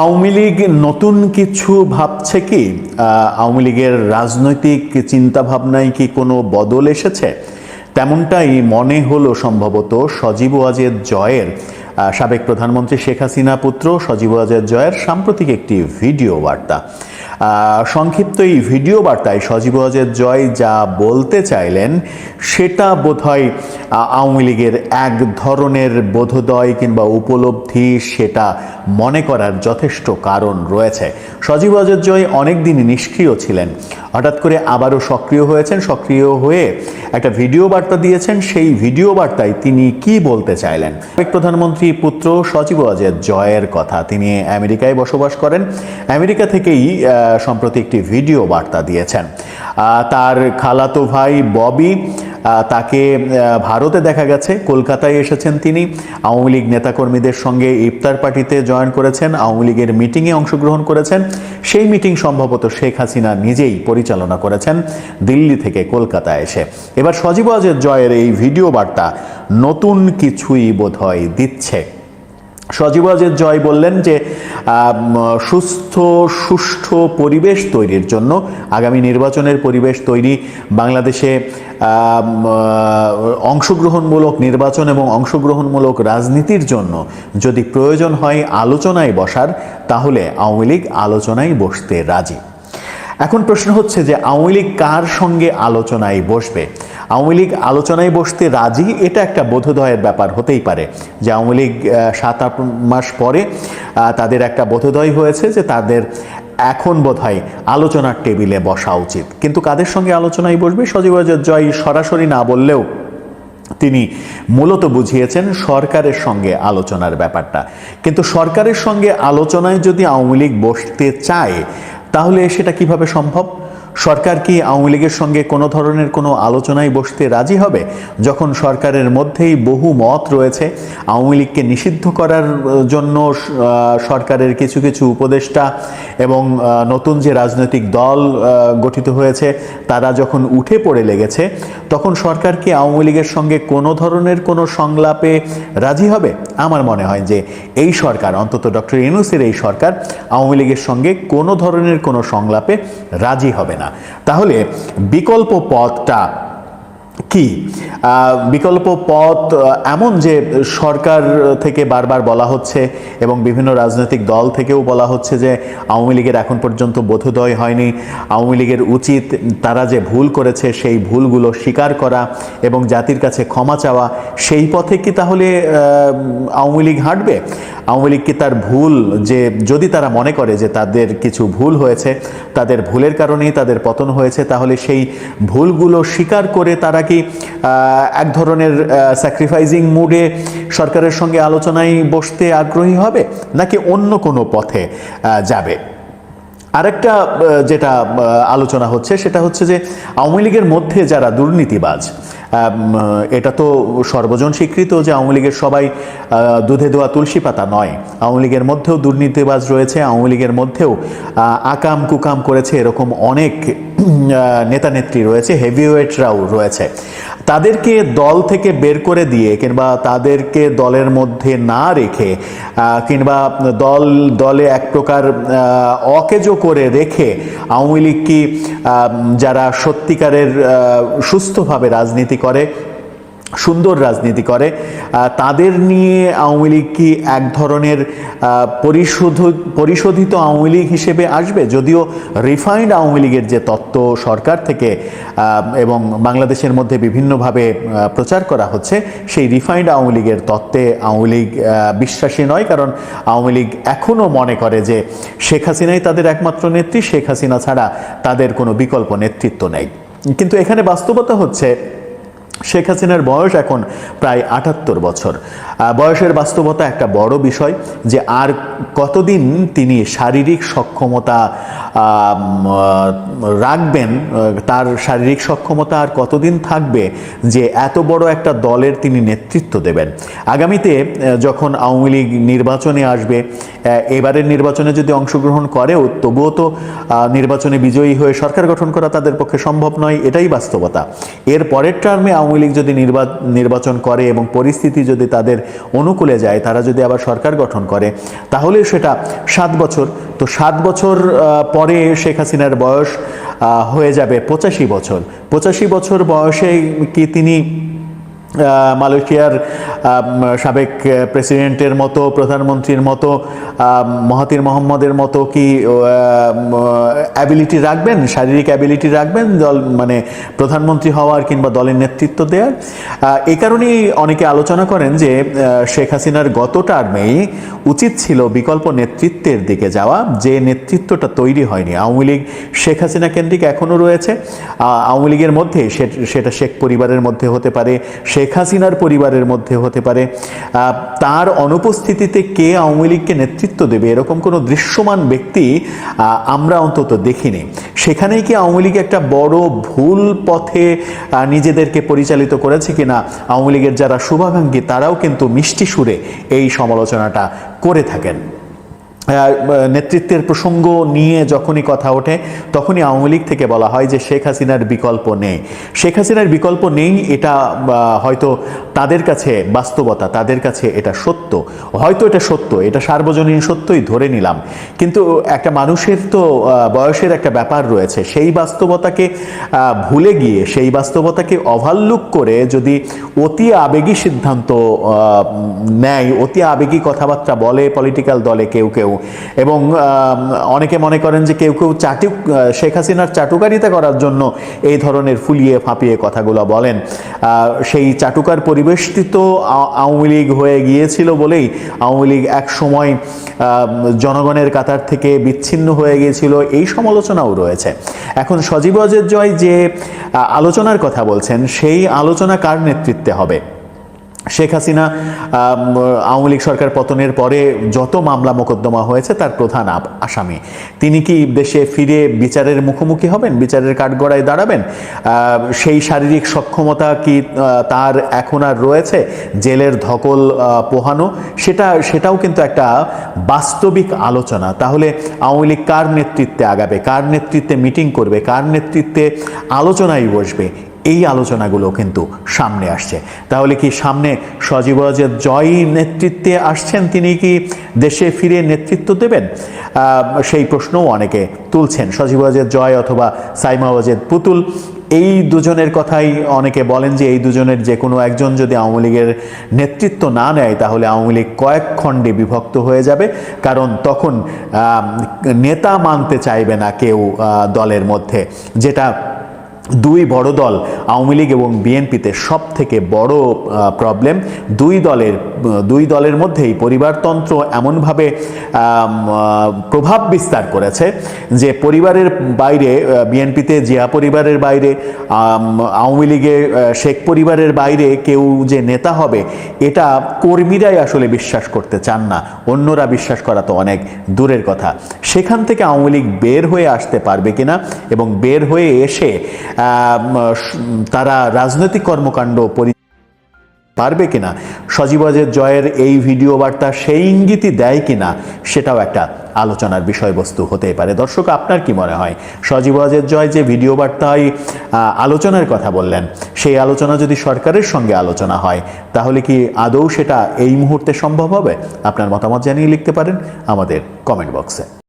আওয়ামী লীগ নতুন কিছু ভাবছে কি? আওয়ামী লীগের রাজনৈতিক চিন্তাভাবনায় কি কোনো বদল এসেছে? তেমনটাই মনে হলো সম্ভবত সজীব ওয়াজেদ জয়ের। সাবেক প্রধানমন্ত্রী শেখ হাসিনা পুত্র সজীব ওয়াজেদ জয়ের সাম্প্রতিক একটি ভিডিও বার্তা। সংক্ষিপ্ত এই ভিডিও বার্তায় সজীব ওয়াজেদ জয় যা বলতে চাইলেন, সেটা বোধহয় হয় আওয়ামী লীগের এক ধরনের বোধোদয় কিংবা উপলব্ধি সেটা মনে করার যথেষ্ট কারণ রয়েছে। সজীব ওয়াজেদ জয় অনেকদিন নিষ্ক্রিয় ছিলেন। হঠাৎ করে আবারও সক্রিয় হয়েছেন, সক্রিয় হয়ে একটা ভিডিও বার্তা দিয়েছেন। সেই ভিডিও বার্তায় তিনি কি বলতে চাইলেন? প্রধানমন্ত্রী পুত্র সচিব অজয় জয়ের কথা তিনি আমেরিকায় বসবাস করেন। আমেরিকা থেকেই সম্প্রতি একটি ভিডিও বার্তা দিয়েছেন। তার খালাতো ভাই ববি তাকে ভারতে দেখা গেছে। কলকাতায় এসেছেন তিনি। আওয়ামী লীগ নেতাকর্মীদের সঙ্গে ইফতার পার্টিতে জয়েন করেছেন। আওয়ামী লীগের মিটিংয়ে অংশগ্রহণ করেছেন। সেই মিটিং সম্ভবত শেখ হাসিনা নিজেই পরিচালনা করেছেন দিল্লি থেকে কলকাতায় এসে। এবার সজীব ওয়াজেদ জয়ের এই ভিডিও বার্তা, নতুন কিছুই বোধহয় দিচ্ছে। সজীব ওয়াজেদ জয় বললেন যে সুস্থ, সুষ্ঠু পরিবেশ তৈরির জন্য আগামী নির্বাচনের পরিবেশ তৈরি, বাংলাদেশে অংশগ্রহণমূলক নির্বাচন এবং অংশগ্রহণমূলক রাজনীতির জন্য যদি প্রয়োজন হয় আলোচনায় বসার, তাহলে আওয়ামী লীগ আলোচনায় বসতে রাজি। এখন প্রশ্ন হচ্ছে যে, আওয়ামী লীগ কার সঙ্গে আলোচনায় বসবে? আওয়ামী লীগ আলোচনায় বসতে রাজি, এটা একটা বোধোদয়ের ব্যাপার হতেই পারে। যে আওয়ামী লীগ সাত, আট মাস পরে তাদের একটা বোধোদয় হয়েছে যে তাদের এখন বোধহয় আলোচনার টেবিলে বসা উচিত। কিন্তু কাদের সঙ্গে আলোচনায় বসবে? সজীব জয় সরাসরি না বললেও তিনি মূলত বুঝিয়েছেন সরকারের সঙ্গে আলোচনার ব্যাপারটা। কিন্তু সরকারের সঙ্গে আলোচনায় যদি আওয়ামী লীগ বসতে চায়, তাহলে সেটা কীভাবে সম্ভব? সরকার কি আওয়ামী লীগের সঙ্গে কোনো ধরনের কোনো আলোচনায় বসতে রাজি হবে? যখন সরকারের মধ্যেই বহু মত রয়েছে, আওয়ামী লীগকে নিষিদ্ধ করার জন্য সরকারের কিছু কিছু উপদেষ্টা এবং নতুন যে রাজনৈতিক দল গঠিত হয়েছে, তারা যখন উঠে পড়ে লেগেছে, তখন সরকার কি আওয়ামী লীগের সঙ্গে কোনো ধরনের কোনো সংলাপে রাজি হবে? আমার মনে হয় যে এই সরকার, অন্তত ডক্টর ইউনুসের এই সরকার, আওয়ামী লীগের সঙ্গে কোনো ধরনের কোনো সংলাপে রাজি হবে না। তাহলে বিকল্প পথটা কি? বিকল্প পথ এমন যে সরকার থেকে বারবার বলা হচ্ছে এবং বিভিন্ন রাজনৈতিক দল থেকেও বলা হচ্ছে যে আওয়ামী লীগের এখন পর্যন্ত বোধোদয় হয়নি। আওয়ামী লীগের উচিত তারা যে ভুল করেছে, সেই ভুলগুলো স্বীকার করা এবং জাতির কাছে ক্ষমা চাওয়া, সেই পথে কি তাহলে আওয়ামী লীগ হাঁটবে? আওয়ামী লীগ কি তার ভুল যে, যদি তারা মনে করে যে তাদের কিছু ভুল হয়েছে, তাদের ভুলের কারণেই তাদের পতন হয়েছে, তাহলে সেই ভুলগুলো স্বীকার করে তারা কি আহ, এক ধরনের স্যাক্রিফাইজিং মুডে সরকারের সঙ্গে আলোচনায় বসতে আগ্রহী হবে নাকি অন্য কোনো পথে যাবে? আরেকটা যেটা আলোচনা হচ্ছে সেটা হচ্ছে যে আওয়ামী লীগের মধ্যে যারা দুর্নীতিবাজ এটা তো সর্বজন স্বীকৃত যে আওয়ামী লীগের সবাই দুধে দোয়া তুলসী পাতা নয়। আওয়ামী লীগের মধ্যেও দুর্নীতিবাজ রয়েছে, আওয়ামী লীগের মধ্যেও আকাম কুকাম করেছে এরকম অনেক নেতা নেত্রী রয়েছে হেভিওয়েটরাও রয়েছে। তাদেরকে দল থেকে বের করে দিয়ে কিংবা তাদেরকে দলের মধ্যে না রেখে কিংবা দল, দলে এক প্রকার অকেজো করে রেখে আওয়ামী লীগ কি যারা সত্যিকারের সুস্থভাবে রাজনীতি করে সুন্দর রাজনীতি করে। তাদের নিয়ে আওয়ামী লীগ কি এক ধরনের পরিশোধ, পরিশোধিত আওয়ামী লীগ হিসেবে আসবে? যদিও রিফাইন্ড আওয়ামী লীগের যে তত্ত্ব সরকার থেকে এবং বাংলাদেশের মধ্যে বিভিন্নভাবে প্রচার করা হচ্ছে, সেই রিফাইন্ড আওয়ামী লীগের তত্ত্বে আওয়ামী লীগ বিশ্বাসী নয়, কারণ আওয়ামী লীগ এখনও মনে করে যে শেখ হাসিনাই তাদের একমাত্র নেত্রী, শেখ হাসিনা ছাড়া তাদের কোনো বিকল্প নেতৃত্ব নেই। কিন্তু এখানে বাস্তবতা হচ্ছে শেখ হাসিনার বয়স এখন প্রায় আটাত্তর বছর। বয়সের বাস্তবতা একটা বড় বিষয় যে আর কতদিন তিনি শারীরিক সক্ষমতা রাখবেন তার শারীরিক সক্ষমতা আর কতদিন থাকবে যে এত বড় একটা দলের তিনি নেতৃত্ব দেবেন। আগামীতে যখন আওয়ামী লীগ নির্বাচনে আসবে এবারের নির্বাচনে যদি অংশগ্রহণ করেও, তবুও তো নির্বাচনে বিজয়ী হয়ে সরকার গঠন করা তাদের পক্ষে সম্ভব নয়, এটাই বাস্তবতা। এর পরের টার্মে আওয়ামী আওয়ামী লীগ যদি নির্বা- নির্বাচন করে এবং পরিস্থিতি যদি তাদের অনুকূলে যায়, তারা যদি আবার সরকার গঠন করে, তাহলে সেটা সাত বছর। তো সাত বছর পরে শেখ হাসিনার বয়স হয়ে যাবে পঁচাশি বছর। পঁচাশি বছর বয়সে কি তিনি মালয়েশিয়ার সাবেক প্রেসিডেন্টের মতো, প্রধানমন্ত্রীর মতো মহাতির মোহাম্মদের মতো কি অ্যাবিলিটি রাখবেন? শারীরিক অ্যাবিলিটি রাখবেন? দল মানে প্রধানমন্ত্রী হওয়ার কিংবা দলের নেতৃত্ব দেওয়ার এই কারণেই অনেকে আলোচনা করেন যে শেখ হাসিনার গত টার্মেই উচিত ছিল বিকল্প নেতৃত্বের দিকে যাওয়া। যে নেতৃত্বটা তৈরি হয়নি, আওয়ামী লীগ শেখ হাসিনা কেন্দ্রিক এখনও রয়েছে। আওয়ামী লীগের মধ্যে সে- সেটা শেখ পরিবারের মধ্যে হতে পারে, শেখ হাসিনার পরিবারের মধ্যে হতে পারে। তার অনুপস্থিতিতে কে আওয়ামী লীগকে নেতৃত্ব দেবে এরকম কোনো দৃশ্যমান ব্যক্তি আমরা অন্তত দেখিনি। সেখানেই কি আওয়ামী লীগ একটা বড় ভুল পথে নিজেদেরকে পরিচালিত করেছে কিনা, আওয়ামী লীগের যারা শুভাকাঙ্ক্ষী তারাও কিন্তু মিষ্টি সুরে এই সমালোচনাটা করে থাকেন। নেতৃত্বের প্রসঙ্গ নিয়ে যখনই কথা ওঠে, তখনই আওয়ামী লীগ থেকে বলা হয় যে শেখ হাসিনার বিকল্প নেই। শেখ হাসিনার বিকল্প নেই, এটা হয়তো তাদের কাছে বাস্তবতা, তাদের কাছে এটা সত্য। হয়তো এটা সত্য, এটা সার্বজনীন সত্যই ধরে নিলাম। কিন্তু একটা মানুষের তো বয়সের একটা ব্যাপার রয়েছে। সেই বাস্তবতাকে ভুলে গিয়ে, সেই বাস্তবতাকে ওভারলুক করে যদি অতি আবেগী সিদ্ধান্ত নেয়, অতি আবেগী কথাবার্তা বলে পলিটিক্যাল দলে কেউ কেউ, এবং অনেকে মনে করেন যে কেউ কেউ চাটু শেখ হাসিনার চাটুকারিতা করার জন্য এই ধরনের ফুলিয়ে ফাঁপিয়ে কথাগুলো বলেন। সেই চাটুকার পরিবেষ্টিত আ- আওয়ামী লীগ হয়ে গিয়েছিল বলেই আওয়ামী লীগ এক সময় জনগণের কাতার থেকে বিচ্ছিন্ন হয়ে গিয়েছিল, এই সমালোচনাও রয়েছে। এখন সজীব অজয় জয় যে আলোচনার কথা বলছেন, সেই আলোচনা কার নেতৃত্বে হবে? শেখ হাসিনা আওয়ামী লীগ সরকার পতনের পরে যত মামলা মোকদ্দমা হয়েছে তার প্রধান আসামি। তিনি কি দেশে ফিরে বিচারের মুখোমুখি হবেন? বিচারের কাঠগড়ায় দাঁড়াবেন? সেই শারীরিক সক্ষমতা কি তার এখন আর রয়েছে? জেলের ধকল পোহানো, সেটা, সেটাও কিন্তু একটা বাস্তবিক আলোচনা। তাহলে আওয়ামী লীগ কার নেতৃত্বে আগাবে? কার নেতৃত্বে মিটিং করবে? কার নেতৃত্বে আলোচনায় বসবে? এই আলোচনাগুলো কিন্তু সামনে আসছে। তাহলে কি সামনে সজীব জয়ী নেতৃত্বে আসছেন? তিনি কি দেশে ফিরে নেতৃত্ব দেবেন? সেই প্রশ্নও অনেকে তুলছেন। সজীব ওয়াজেদ জয় অথবা সাইমা ওয়াজেদ পুতুল, এই দুজনের কথাই অনেকে বলেন যে এই দুজনের যে কোনো একজন যদি আওয়ামী লীগের নেতৃত্ব না নেয়, তাহলে আওয়ামী লীগ কয়েক খণ্ডে বিভক্ত হয়ে যাবে। কারণ তখন নেতা মানতে চাইবে না কেউ দলের মধ্যে। যেটা দুই বড় দল আওয়ামী লীগ এবং বিএনপিতে সব থেকে বড় প্রবলেম দুই দলের দুই দলের মধ্যেই পরিবারতন্ত্র এমনভাবে প্রভাব বিস্তার করেছে যে পরিবারের বাইরে বিএনপিতে জিয়া পরিবারের বাইরে আওয়ামী লীগে শেখ পরিবারের বাইরে কেউ যে নেতা হবে, এটা কর্মীরাই আসলে বিশ্বাস করতে চান না। অন্যরা বিশ্বাস করা তো অনেক দূরের কথা। সেখান থেকে আওয়ামী লীগ বের হয়ে আসতে পারবে কিনা এবং বের হয়ে এসে তারা রাজনৈতিক কর্মকাণ্ড পরি পারবে কিনা? সজীবাজের জয়ের এই ভিডিও বার্তা সেই ইঙ্গিতই দেয় কিনা, সেটাও একটা আলোচনার বিষয়বস্তু হতেই পারে। দর্শক, আপনার কি মনে হয়? সজীবাজের জয় যে ভিডিও বার্তায় আলোচনার কথা বললেন, সেই আলোচনা যদি সরকারের সঙ্গে আলোচনা হয়, তাহলে কি আদৌ সেটা এই মুহূর্তে সম্ভব হবে? আপনার মতামত জানিয়ে লিখতে পারেন আমাদের কমেন্ট বক্সে।